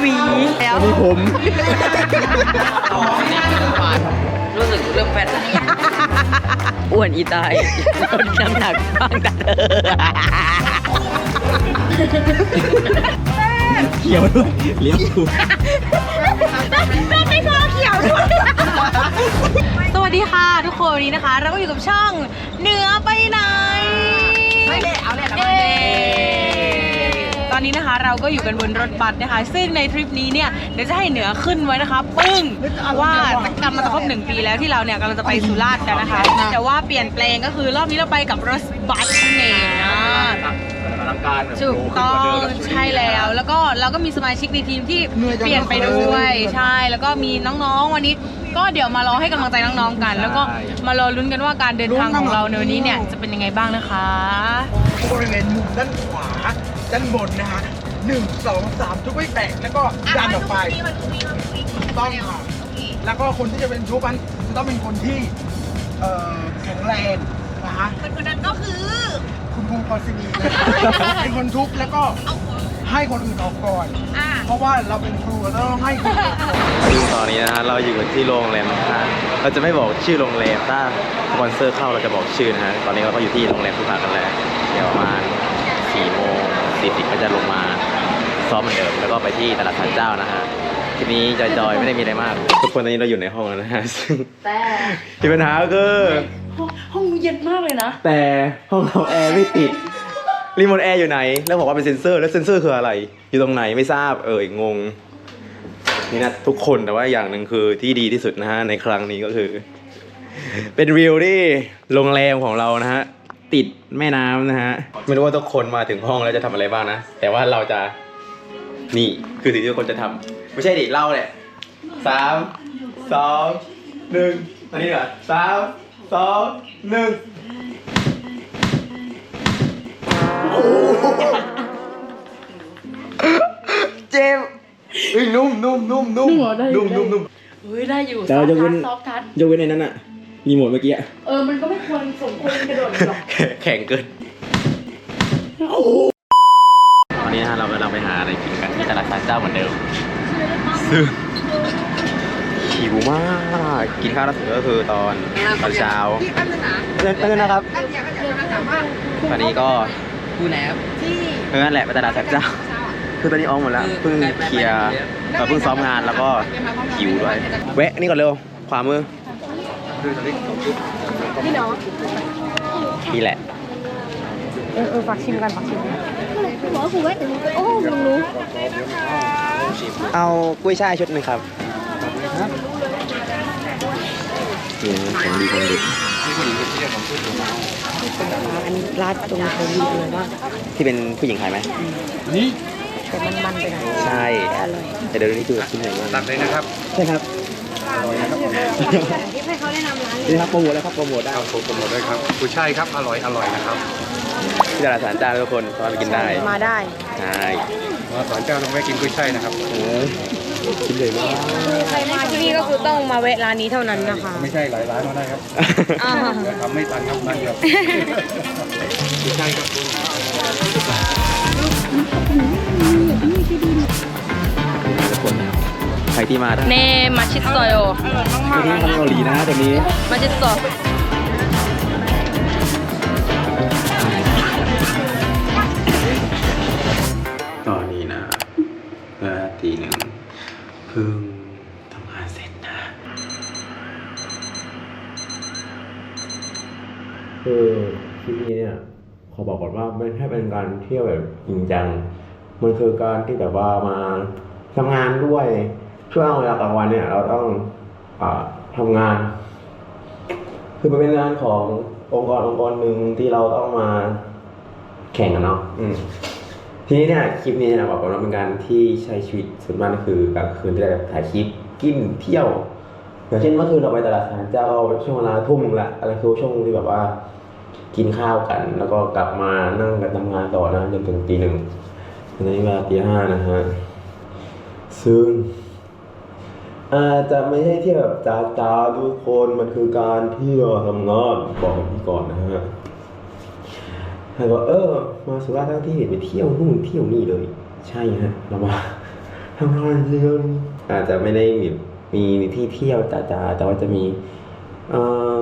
หวีแล้วมีผม รู้สึกเริ่มแฟนอ้วนอีตายลดน้ำหนักบ้างแต่เธอเขียวด้วยเลี้ยวถูกสวัสดีค่ะทุกคนวันนี้นะคะ เราก็อยู่กับช่องเหนือไปไหนเอาเลยเอาต อนนี้นะคะเราก็อยู่กันบนรถบัสนะคะ ซึ่งในทริปนี้เนี่ยเดี๋ยวจะให้เหนือขึ้นไว้นะคะปึ้งว่าจะกำลังจะครบหนึ่งปีแล้วที่เราเนี่ยกำลังจะไปสุราษฎร์กันนะคะ แต่ว่าเปลี่ยนแปลงก็คือรอบนี้เราไปกับรถบัสนั่นเองนะอลังการถูกต้องใช่แล้วแล้วก็เราก็มีสมาชิกในทีมที่เปลี่ยนไปด้วยใช่แล้วก็มีน้องๆวันนี้ก็เดี๋ยวมารอให้กำลังใจน้องๆกัน แล้วก็มารอลุ้นกันว่าการเดินทางของเราในวันนี้เนี่ยจะเป็นยังไงบ้างนะคะบริเวณมุมด้านขวา ด้านบนนะฮะหนึ่งสองสามทุกไม่แตกแล้วก็ดันออกไปต้องค่ะแล้วก็คนที่จะเป็นทุบมันจะต้องเป็นคนที่เอ่อแข็งแรงนะฮะคนนั้นก็คือคุณครูพอซินีเป็นคนทุบแล้วก็ให้คนอื่นออกก่อนเพราะว่าเราเป็นครูเราต้องให้คนอื่นออกก่อนซึ่งตอนนี้นะฮะเราอยู่กันที่โรงแรมนะฮะเราจะไม่บอกชื่อโรงแรมถ้าสปอนเซอร์เข้าเราจะบอกชื่อนะฮะตอนนี้เราก็อยู่ที่โรงแรมที่พักกันแล้วเดี๋ยวประมาณ4โมง 40ก็จะลงมาซ้อมเหมือนเดิมแล้วก็ไปที่ตลาดสันเจ้านะฮะทีนี้จอยๆไม่ได้มีอะไรมาก ทุกคนตอนนี้เราอยู่ในห้องแล้วนะฮะซึ่งแต่ที่ปัญหาก็คือห้องเย็นมากเลยนะแต่ห้องเราแอร์ไม่ติดรีโมทแอร์อยู่ไหน แล้วบอกว่าเป็นเซ็นเซอร์แล้วเซ็นเซอร์คืออะไร อยู่ตรงไหนไม่ทราบเอ่ยงงนี่นะทุกคนแต่ว่าอย่างหนึ่งคือที่ดีที่สุดนะฮะในครั้งนี้ก็คือ เป็นวิวที่โรงแรมของเรานะฮะ ติดแม่น้ำนะฮะ ไม่รู้ว่าทุกคนมาถึงห้องแล้วจะทำอะไรบ้างนะ แต่ว่าเราจะนี่คือสิ่งที่ทุกคนจะทำไม่ใช่ดิเราเนี่ยสามสองหนึ่งอันนี้เหรอสามสองหนึ่งเจมส์เอ้ยนุ่มนุ่มนุ่มนุ่มนุ่มนุ่มนุ่ม เฮ้ยได้อยู่แต่เราจะเว้นซอฟทัชยกเว้นในนั้นอะ รีโมทเมื่อกี้อะเออ มันก็ไม่ควรสมควรกระโดดหรอกแข็งเกินตอนนี้นะฮะเรากำลังไปหาอะไรกินกันที่ตลาดสารเจ้าเหมือนเดิมซึ่งหิวมากกินข้าวแล้วเสร็จก็คือตอนตอนเช้าเดินเดินนะครับตอนนี้ก็กูแล้วเออนั่นแหละไปตลาดสารเจ้า คือตอนนี้ออกหมดแล้วเพิ่งเคลียร์เราเพิ่งซ้อมงานแล้วก็หิวด้วยแวะนี่ก่อนเร็วขวามือ นี่เนาะนี่แหละ เออเออฝากชิมกันฝากชิมกันเอากุ้ยช่ายชุดหนึ่งครับนี่ของดีของเด็ดอันนี้ราดตรงเขาดีเลยว่าที่เป็นผู้หญิงขายไหมแต่มันมันๆไปหน่อยใช่อร่อยแต่เดี๋ยวนี้คือแบบชิ้นใหญ่มากตักเลยนะครับ ใช่ครับที่ ให้เขาแนะนำร้านนี่ครับโปรโมทแล้วครับโปรโมทได้ครับผมหมดเลยครับผู้ชายครับอร่อยอร่อยนะครับที่ตลาดสารเจ้าทุกคนสามารถไปกินได้มาได้ใช่มาสอนเจ้าต้องไปกินกุ้ยช่ายนะครับโอ้ชิ้นใหญ่มากใครมาที่นี่ก็คือต้องมาแวะร้านนี้เท่านั้นนะคะ ไม่ใช่หลายร้านมาได้ครับอ่าเดี๋ยวทำไม่ทันครับนั่นครับกุ้ยช่ายครับทุกคนใคร ที่มาทางเนมาชิโซโยที่ทางเกาหลีนะตอนนี้มาชิโซตอนนี้นะเวลาตีหนึ่งเพิ่งทำงานเสร็จนะคือที่นี่เนี่ยขอบอกก่อนว่าไม่ใช่เป็นการเที่ยวแบบจริงจังมันคือการที่แบบว่ามาทำงานด้วย ช่วงเวลากลางวันเนี่ย เราต้องอาทำงาน คือมันเป็นงานขององค์กรองค์กรหนึ่งที่เราต้องมาแข่งกันเนาะอืมทีนี้เนี่ยคลิปนี้นะบอกก่อนว่าเป็นการที่ใช้ชีวิตส่วนมากก็คือกลางคืนที่เราถ่ายคลิปกินเที่ยวอย่างเช่นเมื่อคืนเราไปตลาดสารเจ้าช่วงเวลาทุ่มหนึ่งละอะไรคือช่วงที่แบบว่า กินข้าวกัน แล้วก็กลับมานั่งกันทำงานต่อนะจนถึงตีหนึ่งตอนนี้เวลาตีห้านะฮะซึ่ง อาจจะไม่ใช่เที่ยวแบบจ้าๆทุกคนมันคือการเที่ยวทำงานบอกแบบนี้ก่อนนะฮะใครบอกเออ มาสุราษฎร์ทั้งที่ไปเที่ยวนู่นเที่ยวนี่เลย ใช่ฮะเรามาทำงานเรื่องอาจจะไม่ได้มีมีที่เที่ยวจ๋าๆแต่ว่าจะมีเอ่อ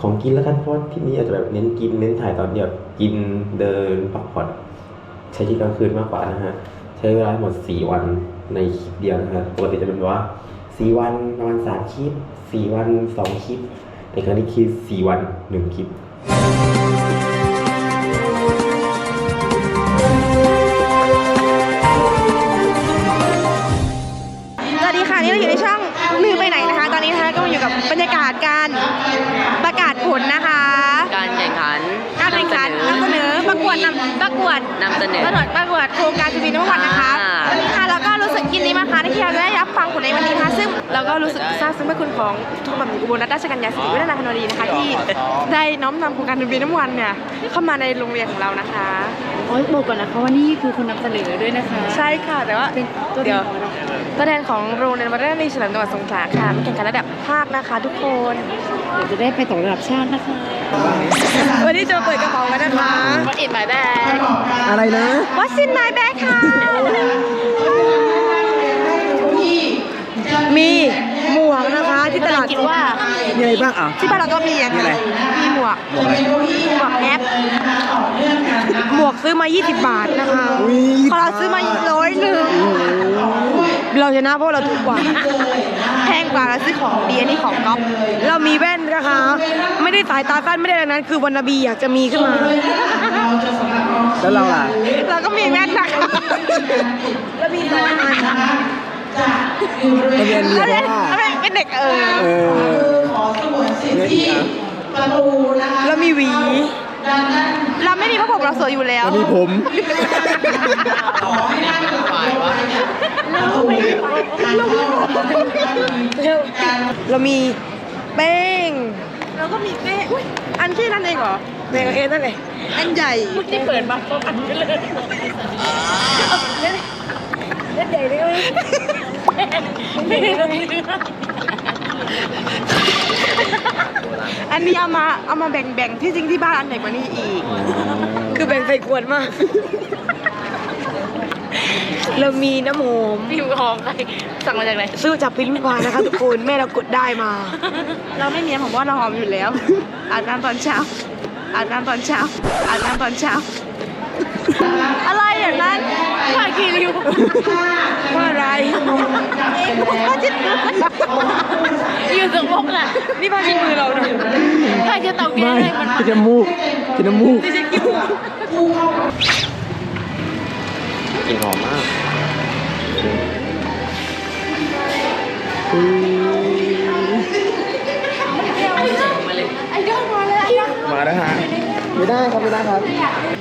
ของกินแล้วกันเพราะที่นี่อาจจะแบบเน้นกินเน้นถ่ายตอนเดียวกินเดินพักผ่อนใช้ชีวิตกลางคืนมากกว่านะฮะ ใช้เวลาหมด4วันในคลิปเดียวนะฮะปกติจะเป็นว่า 4วันประมาณ3คลิป4วัน2คลิป แต่ครั้งนี้คือ4วัน1คลิปสวัสดีค่ะนี่เราอยู่ในช่องลือไปไหนนะคะ ตอนนี้นะคะก็มาอยู่กับบรรยากาศการประกาศผลนะคะ การแข่งขันการแข่งขันนำเสนอประกวดนำประกวดนำเสนอ ประกวดประกวดโครงการทีวี ราก็รู้สึกซาบซึ้งพระคุณของทุกแบบอุบลรัตนราชกัญญาสิริวัฒนาพนดีนะคะ ที่ได้น้อมนำโครงการทีวีน้ำวันเนี่ยเข้ามาในโรงเรียนของเรานะคะ โอ้ยบอกก่อนนะคะว่านี่คือคนนำเสนอด้วยนะคะใช่ค่ะแต่ว่าเป็นตัวแทเดี๋ยนวของเราตัวแทนของโรงเรียนวัดราชนีเฉลิมจังหวัดสงขลาค่ะมาแข่งขันระดับภาคนะคะ ทุกคน เดี๋ยวจะได้ไปต่อระดับชาตินะคะ วันนี้จะมาเปิดกระเป๋ากันนะคะ What is my bag อะไรนะ What's in my bag ค่ะ มีหมวกนะ คะที่ตลาดคิดว่ามีอะไรบ้างอะที่บ้านเราก็มีอะมีอะไร มีหมวก หมวกอะไร หมวกแอป หมวกซื้อมา 20 บาทนะคะอุ๊ย พอเราซื้อมาร้อยหนึ่งเราชนะเพราะเราถูกกว่า แพงกว่าเราซื้อของดีอันนี้ของก๊อฟเรามีแว่นนะคะ ไม่ได้สายตาสั้นไม่ได้อะไรนั้น คือวันนาบีอยากจะมีขึ้นมา แล้วเราล่ะ เราก็มีแว่นนะคะแล้วมีสองอัน ทะเบียนเรียแล้วนว่าเป็นเด็กเออ เออเนี่ยอีกอะเรามีหวีเราไม่มีเพราะผมเราสวยอยู่แล้ว แล้วมีผมเรามีแป้งเราก็มีแป้งอุ๊ยอันแค่นั้นเองเหรอแป้งเองนั่นเลยอันใหญ่ที่เปิดมาก็อันไปเลย เล่นใหญ่เลยก็ไม่อันนี้เอามาเอามาแบ่งๆที่จริงที่บ้านอันใหญ่กว่านี้อีก คือแบ่งใส่ขวดมาก เรามีน้ำหอมพี่หอมใครสั่งมาจากไหนซื้อจากพิมพ์วานนะคะทุกคนแม่เรากดได้มา เราไม่มีน้ำหอมว่าเราหอมอยู่แล้วอาบน้ำตอนเช้าอาบน้ำตอนเช้าอาบน้ำตอนเช้าอะไร อย่างนั้นผ้าคีริวผ้าอะไรผ้าเช็ดมืออยู่ตรงบกอะนี่ผ้าเช็ดมือเราเนอะใครจะเตาแก๊ไม่สให้มันกินน้ำมูกกินน้ำมูกที่เช็ดกิ้วกลิ่นหอมมากมาแล้วฮะไม่ได้ครับไม่ได้ครับเ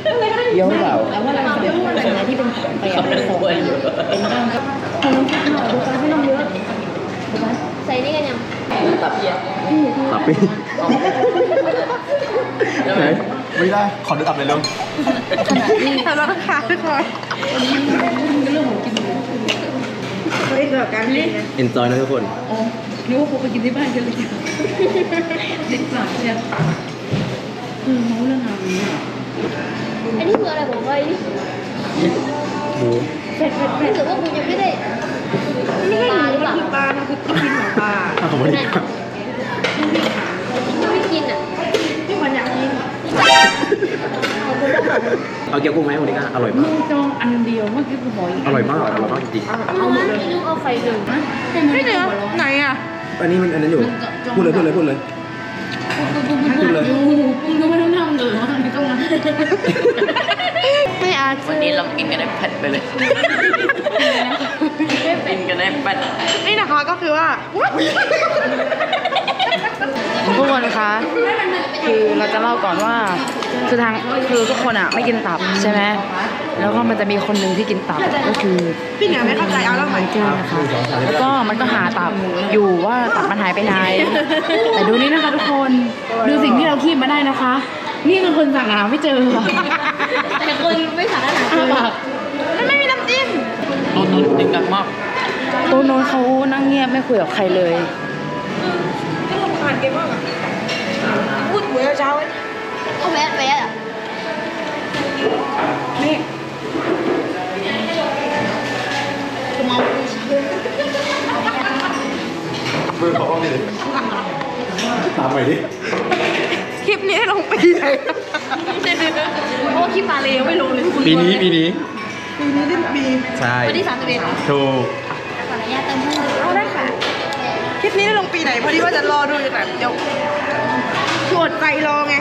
ยี่ยวหรือเปล่าแล้วว่าเราจะเป็นอะไรที่เป็นของไปอะเป็นของเป็นบ้างก็ขนมข้าวดูการให้น้องเยอะดูการใส่นี่กันยังตับเยี่ยตับปีไหนไม่ได้ ขอดูอับเลยลุงแต่ะทุกคนเราต้องขาทุกคนเฮ้ยเกิดการเล่นเอนจอยนะทุกคนอ๋อนึกว่าเขาไปกินที่บ้านกันเลยเด็กสาวเชียวเออเมาเรื่องงานนี้อะอั นนี้คืออะไรของใครหมูรู้สึกว่าคุณยังไม่ได้นี่ไงหนูมันคือปลามันคือกินของปลาข้าวมันดีครับไม่กินอะที่มันอยากกินเอาเกี๊ยวกุ้งไหมวันนี้ก็อร่อยมึมากงจองอันเดียวเมื่อกี้กูบอกอีกอร่อยมากอร่อยมากจริงเอาหมดเลยลูกเอาไฟหนึ่งนะแต่มันไม่เหนือไหนอะๆอันนี้มันอันนั้นอยู่พูดเลยพูดเลยพูดเลยพูดเลยมึงก็ไม่ต้องทำเลยว่า ไม่ต้องนะไม่อาจวันนี้เรากินกันได้แผ่นไปเลยกินกันได้แผ่นนี่นะคะก็คือว่าทุกคนคะคือเราจะเล่าก่อนว่า คือทางคือทุกคนอะไม่กินตับใช่ไหมแล้วก็มันจะมีคนหนึ่งที่กินตับก็คือพี่เหนือไม่เข้าใจเอาแล้วไหมแก้วนะคะแล้วก็มันก็หาตับอยู่ว่าตับมันหายไปไหนแต่ดูนี่นะคะทุกคนดูสิ่งที่เราคีบมาได้นะคะ นี่คือคนสั่งหาไม่เจอแต่คนไม่สั่งรถหาเจอ้าอากมันไม่มีน้ำจิ้มโดนโนนจริงดังมากโตัวโน้นเขานั่งเงียบไม่คุยกับใครเลย ที่ลผ่านเกมากอะพูดหัวเช้าเขาแวะแวะอะนี่มากูเชื่อมือเขาก็มีเลยตามไปดิ คลิปนี้ลงปีไหนเพราะว่าคลิปมาเลยยังไม่ลงเลยคุณปีนี้ปีนี้ปีนี้ได้ปีใช่วันที่สามสิบเอ็ดเหรอถูกขออนุญาตเติมเพิ่มเอาได้ค่ะ คลิปนี้ได้ลงปีไหนพอดีว่าจะรอดูอยู่แต่เดี๋ยวชวดใจรอไง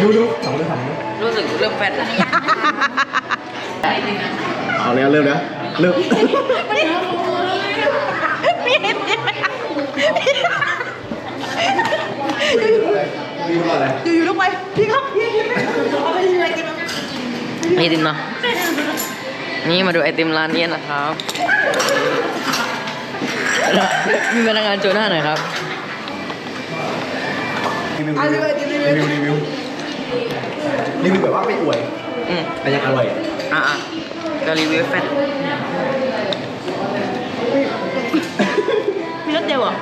ดูดูสองเรื่องสองเรื่องรู้สึกเริ่มแฟตแล้วเอาแล้วเริ่มแล้วเริ่มพี่เห็น ไหมรีบอะไรอยู่ๆลงไปพี่ครับพี่พี่เอาไปเลยกินไอติมเนาะนี่มาดูไอติมร้านนี้นะครับมีพนักงานโชว์หน้าหน่อยครับรีวิวรีวิวรีวิวรีวิวรีวิวแบบว่าไม่อวยอืมแต่ยังอร่อยอะอะก็รีวิวแฟตมีรถเดียวเหรอ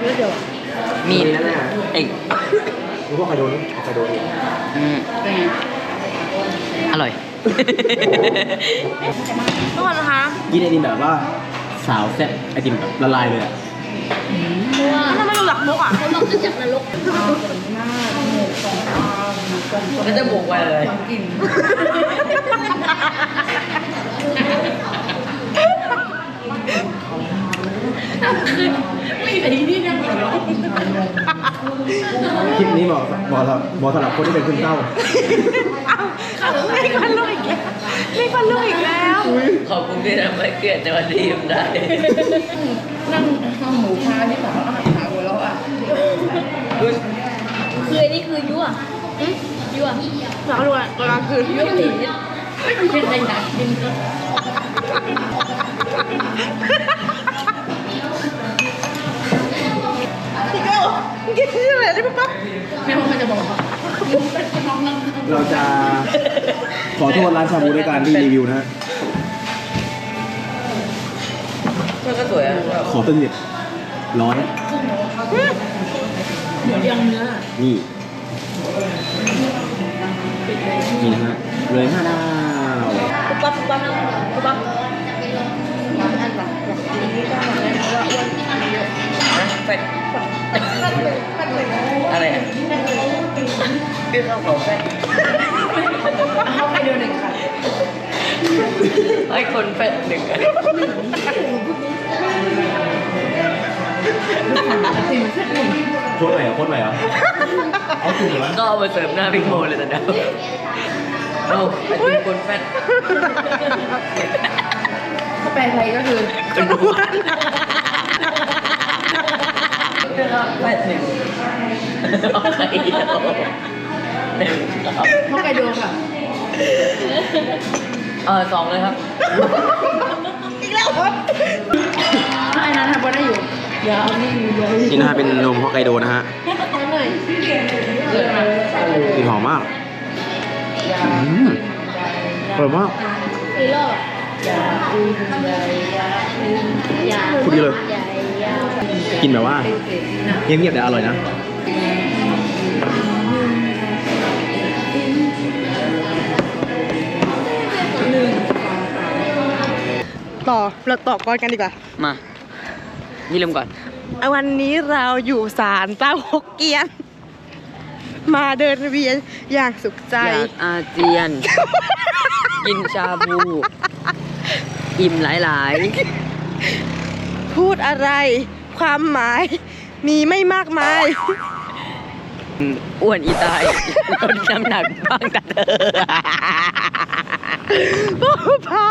มีรถเดียวเหรอ มีมีนั่นแหละเอ้ยรู้ว่าใครโดนใครโดนอืมอร่อยทุกคนนะคะกินไอติมแบบว่าสาวแซ่บไอติมแบบละลายเลยอะเพราะว่าทำไมเราหลักมุกอะเขาหลอกจะจากนรกก็จะบวกไว้เลย คลิปนี้ เหมาะเหมาะสำหรับเหมาะสำหรับคนที่เป็นซึมเศร้าเอ้าไม่ฟันลูกอีกแล้วไม่ฟันลูกอีกแล้ว ขอบคุณที่ทำให้เกิดในวันที่ยิ้มได้ นั่งข้าวหมูพาที่สาวอาหารหาหัวเราะอะคืออันนี้คือยั่วหึยั่วหลังลูกอะกลางคืนยั่วผีเป็นอะไรนะกิน เราจะขอโทษร้านชาบูด้วยการที่รีวิวนะฮะมันก็สวยอะขอต้นเด็ดร้อยเดี๋ยวเรียงเนื้อนี่นี่นะฮะเลยห้าดาวปุ๊บปั๊บปุ๊บปั๊บปุ๊บปั๊บแฟตอะไรอะ พี่ข้าวของแฟตเข้าไปเดือนหนึ่งค่ะไอ้คนแฟตหนึ่งอะโคตรไหนอะโคตรไหนอะเอาถูกแล้วก็เอามาเสิร์ฟหน้าพี่โมเลยแต่เดียวเอาไอติมคนแฟตถ้าแปลไทยก็คือคนดูแฟตหนึ่งเอาใครเดียวห นึ่งครับฮอกไกโดค่ะ เออสองเลยครับอีกแล้วเหรอถ้าไอ้นั้นทำบ่ได้อยู่อย่าเอานี่อยู่เลยนี่นะฮะเป็นนมฮอกไกโดนะฮะเกิดมากลิ่นหอมมากอืมอร่อยมากอีรอบอย่าอึ้งอย่าอย่าพูดดีเลยอย่าอย่ากินแบบว่าเงียบๆแต่อร่อยนะ ต่อเราต่อกรกันดีกว่า มานี่เริ่มก่อน วันนี้เราอยู่ศาลเจ้าฮกเกี้ยน มาเดินเวียนอย่างสุขใจ อยากอาเจียน กินชาบู อิ่มหลาย พูดอะไรความหมาย มีไม่มากมาย ๆ อ้วนอีตายลดน้ำหนักบ้างแต่เธอ พูดพา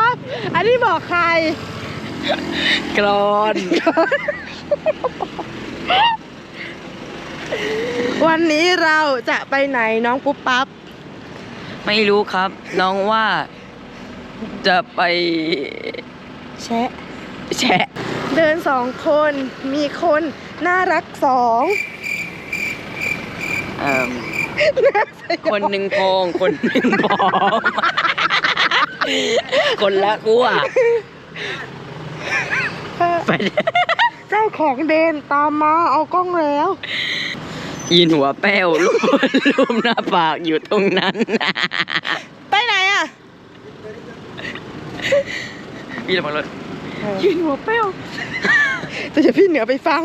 อันนี้บอกใคร กรอน วันนี้เราจะไปไหนน้องปุ๊บปั๊บ ไม่รู้ครับ น้องว่าจะไปแชะ แชะ เดินสองคน มีคนน่ารักสองเอิ่มคนหนึ่งโพงคนหนึ่งผอม คนละกั้วไปเจ้าของเดนตามมาเอากล้องแล้ว ยินหัวแป้วรูปรูปหน้าปากอยู่ตรงนั้น ไปไหนอะพี่ระวังรถยืนหัวเป้วแต่อย่าพี่เหนือไปฟัง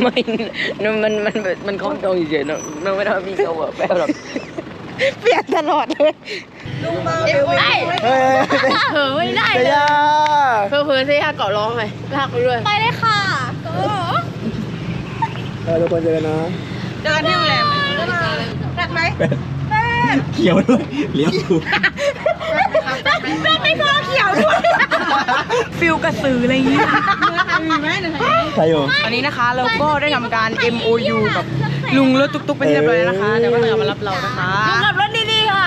ไม่มันมันมันมันคล้องตรงเฉยๆเนอะมันไม่ได้ว่าพี่เขาแบบแป๊บหรอกเปลี่ยนตลอดเลย ลุงมาเอวได้เฮ้ยเผลอไม่ได้เจีเลยยาเผลอเผลอเสียเกาะร้องไปลากไปด้วยไปเลยค่ะก็เออทุกคนเจอกันนะเจอกันที่โรงแรมรักไหมเขียวด้วยเลี้ยวถูกแม่ไม่พอเขียวด้วยฟิลกระสืออะไรอย่างงี้มีไหมใช่อยู่ตอนนี้นะคะเราก็ได้ทำการ MOU กับลุงรถตุ๊กๆเป็นที่เรียบร้อยแล้วนะคะเดี๋ยวก็จะกลับมารับเรานะคะลุงขับรถดีๆ ค่ะ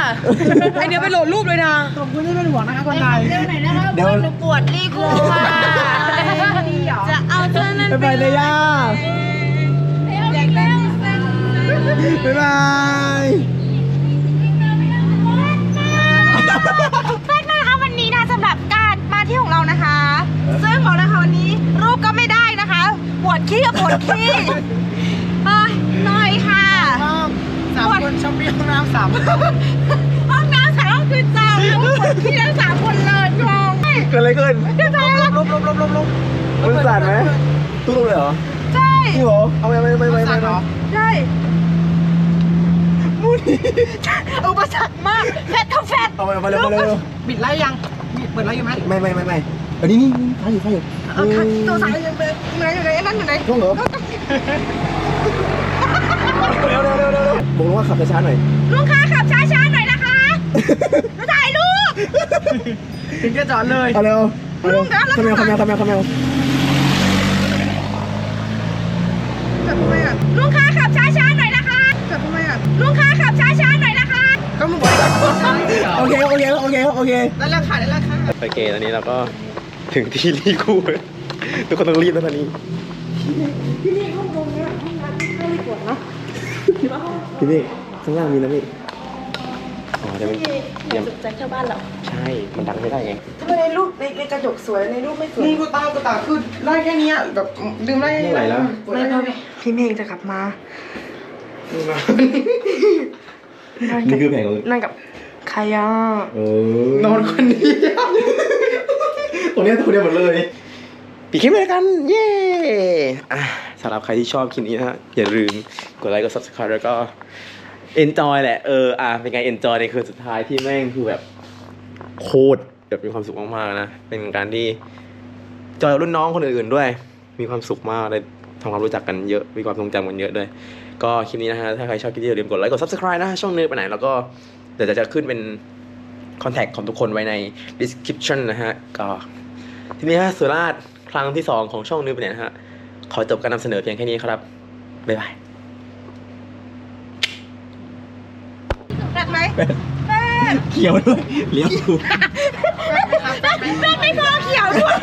ไอเดียวไปโหลดรูปเลยนะ ขอบคุณที่เป็นห่วงนะคะคนไทยเดี๋ยวไหนนะคะเดี๋ยวหนูปวดรีคูค่ะจะเอาเธอนั้นบ๊ายบายเลยย่าบ๊ายบายเพื่อนๆนะคะวันนี้นะสำหรับการมาที่ของเรานะคะ ซึ่งบอกนะคะวันนี้รูปก็ไม่ได้นะคะปวดขี้ก็ปวดขี้เอ้ยหน่อยค่ะ สามค นช้อปปิ้งห้องน้ำสามห้องน้ำสามคือจามแล้วปวดขี้ทั้งสามคนเลยงงเกิดอะไรขึ้นจะทำลบลบลบลบลบมันสั่นไหมตู้ลงเลยเหรอ ใช่จริงเหรอ เอาไปไปไปไปไปใช่มุนอุปสรรคมากแฟตเท่าแฟตเอาไปมาเร็วมาเร็วบิดไล่ยังบิดเปิดไล่อยู่ไหมไม่ไม่ไม่ไม่อันนี้นี่ฟ้าอยู่ฟ้าอยู่เอาค่ะตัวสายอยู่ไหนอยู่ไหนอยู่ไหนนั่นอยู่ไหนต้องเหรอ เร็วเร็วเร็วเร็วบอกว่าขับช้าๆหน่อย ลุงคะขับช้าๆหน่อยนะคะจะถ่ายรูปถึงจะจอดเลย เอาเร็วเอาเร็วขมวขมวขมวขมวจับทำไมอะลุงคะขับช้าๆหน่อยนะคะจับทำไมอะลุงคะขับช้าๆหน่อยนะคะก็มึงบอกโอเคโอเคโอเคโอเคได้แล้วค่ะได้แล้วค่ะโอเคตอนนี้เราก็ถึงที่รีคู่ทุกคนต้องรีบนะตอนนี้ที่นี่ ข้างล่างมีนะพี่อ๋อจะเป็นยังใจชาวบ้านเหรอใช่ มันดังไม่ได้ไงทำไมในรูปในในกระจกสวยในรูปไม่สวยมึงกูตากูตาคือไล่แค่เนี้ยแบบดื่มไล่แค่นี้ไม่ไหวแล้วไม่พอพี่เมฆจะกลับมานี่คือแผงของนั่งกับใครอะเออนอนคนเดียวตัวเนี้ยตัวเดียวหมดเลยปิดคลิปเลยกัน เย้อะ สำหรับใครที่ชอบคลิปนี้นะฮะอย่าลืมกดไลค์กด subscribe แล้วก็ enjoy แหละเอออะเป็นไง enjoy ในคืนสุดท้ายที่แม่งคือแบบโคตรแบบมีความสุขมากๆนะเป็นการที่จอยกับรุ่นน้องคนอื่นๆด้วย มีความสุขมากเลยทำความรู้จักกันเยอะ มีความทรงจำกันเยอะด้วย ก็คลิปนี้นะฮะ ถ้าใครชอบคลิปนี้อย่าลืมกดไลค์ กด subscribe นะช่องเนื้อไปไหน แล้วก็เดี๋ยวจะจะขึ้นเป็น contact ของทุกคนไว้ใน description นะฮะ ก็ทีนี้ฮะสุราษฎร์ครั้งที่ 2 ของช่องเนื้อไปไหนนะฮะ ขอจบการนำเสนอเพียงแค่นี้ครับ บ๊ายบายรักไหมเขียวด้วยเลี้ยวถูก แม่ไม่พอเขียวด้วย